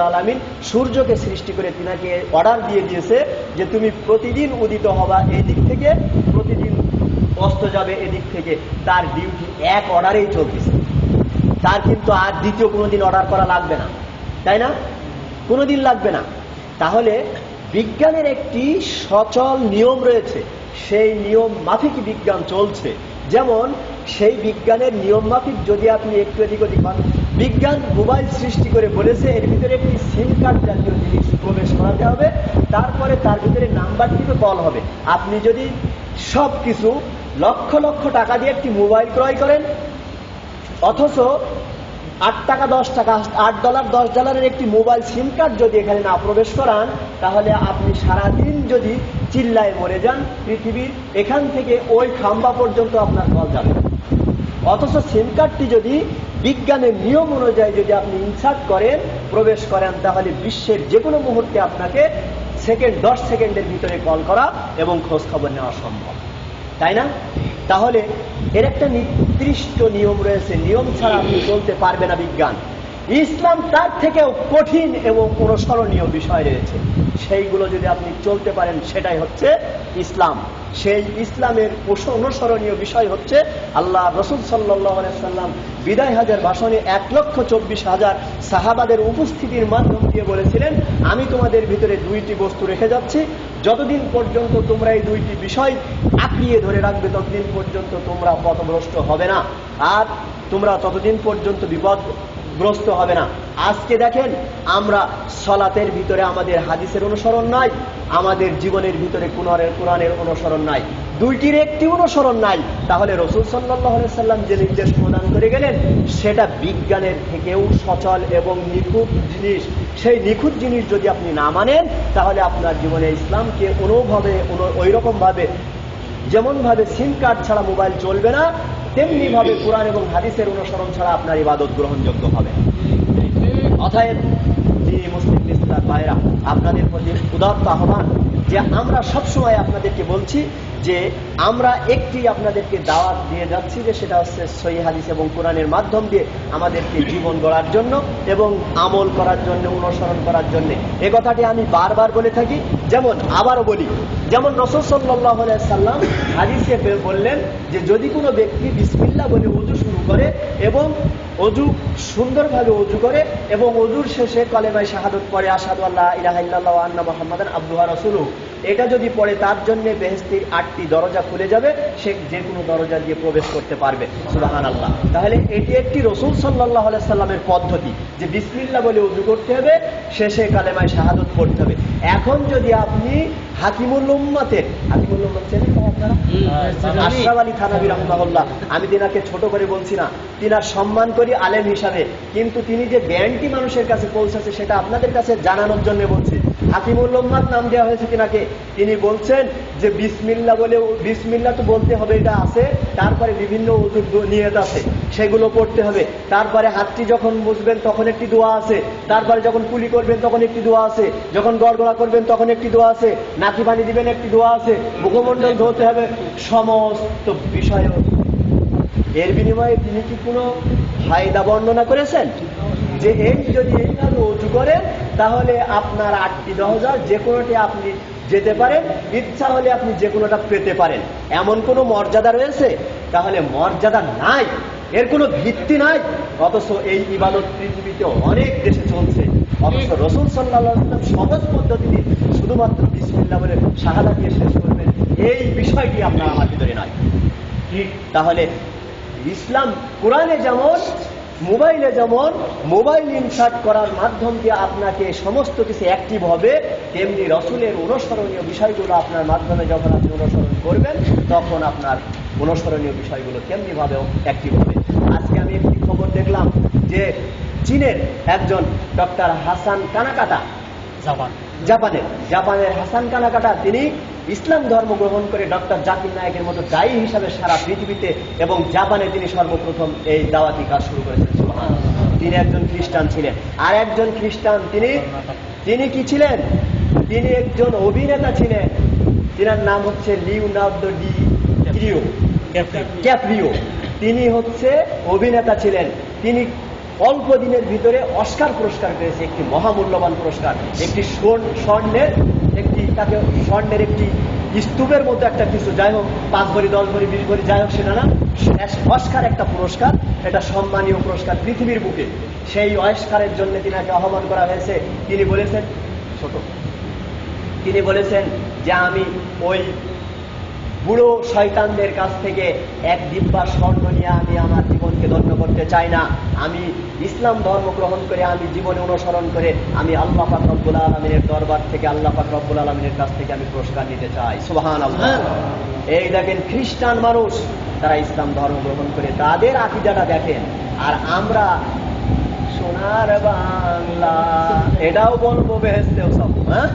আলামিন সূর্যকে সৃষ্টি করে তিনাকে অর্ডার দিয়ে দিয়েছে যে তুমি প্রতিদিন উদিত হবা এই দিক থেকে, প্রতিদিন অস্ত যাবে এদিক থেকে। তার ডিউটি এক অর্ডারেই চলতেছে। তার কিন্তু আর দ্বিতীয় কোনোদিন অর্ডার করা লাগবে না। তাই না? কোনোদিন লাগবে না। তাহলে বিজ্ঞানের একটি সচল নিয়ম রয়েছে। সেই নিয়ম মাফিক বিজ্ঞান চলছে। যেমন সেই বিজ্ঞানের নিয়ম মাফিক যদি আপনি একটু এদিক ওদিক হন বিজ্ঞান মোবাইল সৃষ্টি করে বলেছে, এর ভিতরে একটি সিম কার্ড জাতীয় জিনিস প্রবেশ করাতে হবে, তারপরে তার ভিতরে নাম্বার টিপে কল হবে। আপনি যদি সব কিছু লক্ষ লক্ষ টাকা দিয়ে একটি মোবাইল ক্রয় করেন, অথচ আট টাকা, দশ টাকা, আট ডলার দশ ডলারের একটি মোবাইল সিম কার্ড যদি এখানে না প্রবেশ করান, তাহলে আপনি সারাদিন যদি চিল্লায় মরে যান, পৃথিবীর এখান থেকে ওই খাম্বা পর্যন্ত আপনার কল যাবে। অথচ সিম কার্ডটি যদি বিজ্ঞানের নিয়ম অনুযায়ী যদি আপনি ইনসার্ট করেন, প্রবেশ করেন, তাহলে বিশ্বের যে কোনো মুহূর্তে আপনাকে সেকেন্ড দশ সেকেন্ডের ভিতরে কল করা এবং খোঁজ খবর নেওয়া সম্ভব। তাই না? তাহলে এর একটা নির্দিষ্ট নিয়ম রয়েছে। নিয়ম ছাড়া আপনি চলতে পারবে না বিজ্ঞান। ইসলাম তার থেকেও কঠিন এবং অনুসরণীয় বিষয় রয়েছে। সেইগুলো যদি আপনি চলতে পারেন, সেটাই হচ্ছে ইসলাম। সেই ইসলামের অনুসরণীয় বিষয় হচ্ছে আল্লাহ রসুল সাল্লাম বিদায় হাজার ভাষণে এক লক্ষ চব্বিশ হাজার সাহাবাদের উপস্থিতির মাধ্যম দিয়ে বলেছিলেন, আমি তোমাদের ভিতরে দুইটি বস্তু রেখে যাচ্ছি। যতদিন পর্যন্ত তোমরা এই দুইটি বিষয় আঁকড়িয়ে ধরে রাখবে, ততদিন পর্যন্ত তোমরা পথভ্রষ্ট হবে না। আর তোমরা ততদিন পর্যন্ত বিপদ গ্রস্ত হবে না। আজকে দেখেন, আমরা সলাতের ভিতরে আমাদের হাদিসের অনুসরণ নাই, আমাদের জীবনের ভিতরে কোরআনের কোরআনের অনুসরণ নাই। দুইটির একটি অনুসরণ নাই। তাহলে রসুল সাল্লাহ সাল্লাম যে নির্দেশ প্রদান করে গেলেন, সেটা বিজ্ঞানের থেকেও সচল এবং নিখুঁত জিনিস। সেই নিখুঁত জিনিস যদি আপনি না মানেন, তাহলে আপনার জীবনে ইসলামকে কোনোভাবে ওই রকম ভাবে যেমন ভাবে সিম কার্ড ছাড়া মোবাইল চলবে না তেমনি ভাবে কোরআন এবং হাদিসের অনুসরণ ছাড়া আপনার ইবাদত গ্রহণযোগ্য হবে অতএব যিনি মুসলিম ইসলাম ভাইরা আপনাদের প্রতি উদাত্ত আহ্বান যে আমরা সবসময় আপনাদেরকে বলছি যে আমরা একটি আপনাদেরকে দাওয়াত দিয়ে যাচ্ছি যে সেটা হচ্ছে সহি হাদিস এবং কোরআনের মাধ্যম দিয়ে আমাদেরকে জীবন গড়ার জন্য এবং আমল করার জন্য, অনুসরণ করার জন্য। এ কথাটি আমি বারবার বলে থাকি যেমন আবারও বলি, যেমন রসদ সাল্লাহ সাল্লাম হাদিসে বললেন যে, যদি কোনো ব্যক্তি বিসমিল্লা বলে উজু করে এবং অজু সুন্দরভাবে অজু করে এবং অজুর শেষে কলেমায় শাহাদত পড়ে আসাদু আল্লাহ ইলাহাল্লাহ আন্না মোহাম্মদান আব্দুহা রসুলু এটা যদি পড়ে, তার জন্য বেহেস্তির আটটি দরজা খুলে যাবে, সে যে কোনো দরজা দিয়ে প্রবেশ করতে পারবে। সুবাহান আল্লাহ তাহলে এটি একটি রসুল সাল্লাহ সাল্লামের পদ্ধতি যে বিসমিল্লা বলে উজু করতে হবে, শেষে কালেমায় শাহাদত পড়তে হবে। এখন যদি আপনি হাকিমুল উম্মাতের। হাকিমুল উম্মাত চেনেন আপনারা? আশরাফ আলী থানাবি রহমাহুল্লাহ আমি তিনাকে ছোট করে বলছি না তিনার সম্মান করি আলেম হিসাবে। কিন্তু তিনি যে জ্ঞানটি মানুষের কাছে পৌঁছাচ্ছে সেটা আপনাদের কাছে জানানোর জন্য বলছি। হাকিমুল নাম দেওয়া হয়েছে তিনাকে তিনি বলছেন যে, বিসমিল্লা বলে, বিসমিল্লা তো বলতে হবে, এটা আছে, তারপরে বিভিন্ন নিয়ত আছে, সেগুলো পড়তে হবে। তারপরে হাতটি যখন বুঝবেন, তখন একটি দোয়া আছে। তারপরে যখন কুলি করবেন, তখন একটি দোয়া আছে। যখন গড়গড়া করবেন, তখন একটি দোয়া আছে। নাকি পানি দিবেন, একটি দোয়া আছে। মুখমণ্ডল ধরতে হবে। সমস্ত বিষয় এর বিনিময়ে তিনি কি কোনো ফায়দা বর্ণনা করেছেন? যে, এই যদি এইভাবে উঁচু করেন তাহলে আপনার আটটি দরজা যে কোনোটি আপনি যেতে পারেন ইচ্ছা হলে আপনি যে কোনোটা পেতে পারেন। এমন কোনো মর্যাদা রয়েছে? তাহলে মর্যাদা নাই এর কোনো ভিত্তি নাই। অথচ এই ইবাদত পৃথিবীতে অনেক দেশে চলছে। অথচ রসুল সাল্লাহ সহজ পদ্ধতিতে শুধুমাত্র বিসমিল্লা বলে সাহায্য দিয়ে শেষ করবেন। এই বিষয়টি আপনার আমার ভিতরে নাই। তাহলে ইসলাম কোরআনে যেমন মোবাইলে যেমন মোবাইল ইনসার্ট করার মাধ্যম দিয়ে আপনাকে সমস্ত কিছু অ্যাক্টিভ হবে, তেমনি রসুলের অনুসরণীয় বিষয়গুলো আপনার মাধ্যমে যখন আপনি অনুসরণ করবেন, তখন আপনার অনুসরণীয় বিষয়গুলো তেমনিভাবেও অ্যাক্টিভ হবে। আজকে আমি একটি খবর দেখলাম যে চীনের একজন ডক্টর হাসান কানাকাটা, জাপান, জাপানের জাপানের হাসান কানাকাটা, তিনি ইসলাম ধর্ম গ্রহণ করে ডক্টর জাকির নায়কের মতো দায়ী হিসাবে সারা পৃথিবীতে এবং জাপানে তিনি সর্বপ্রথম এই দাওয়াতি কাজ শুরু করেছেন। তিনি একজন খ্রিস্টান ছিলেন। আর একজন খ্রিস্টান তিনি তিনি কি ছিলেন? তিনি একজন অভিনেতা ছিলেন। তিনার নাম হচ্ছে লিওনার্দো ডি ক্রিও। ক্যাপ্রিও। তিনি হচ্ছে অভিনেতা ছিলেন। তিনি অল্প দিনের ভিতরে অস্কার পুরস্কার পেয়েছে, একটি মহামূল্যবান পুরস্কার, একটি স্বর্ণ- স্বর্ণের তাকে স্বর্ণের একটি স্তূপের মধ্যে একটা কিছু, যাই হোক, পাঁচ ভরি, দশ ভরি, বিশ ভরি, যাই হোক, সেটা না। অস্কার একটা পুরস্কার, এটা সম্মানীয় পুরস্কার পৃথিবীর বুকে। সেই অস্কারের জন্য তিনাকে আহ্বান করা হয়েছে। তিনি বলেছেন, ছোট, তিনি বলেছেন যে আমি ওই বুড়ো শয়তানদের কাছ থেকে এক দিব্যা স্বর্ণ নিয়ে আমি আমার জীবনকে ধন্য করতে চাই না। আমি ইসলাম ধর্ম গ্রহণ করে আমি জীবনে অনুসরণ করে আমি আল্লাহ পাক রব্বুল আলমিনের দরবার থেকে, আল্লাহ পাক রব্বুল আলমিনের কাছ থেকে আমি পুরস্কার নিতে চাই। আল্লাহ এই দেখেন, খ্রিস্টান মানুষ, তারা ইসলাম ধর্ম গ্রহণ করে তাদের আকিদাটা দেখেন। আর আমরা সোনার বাংলা, এটাও বলব বেহেস্তেও সব হ্যাঁ?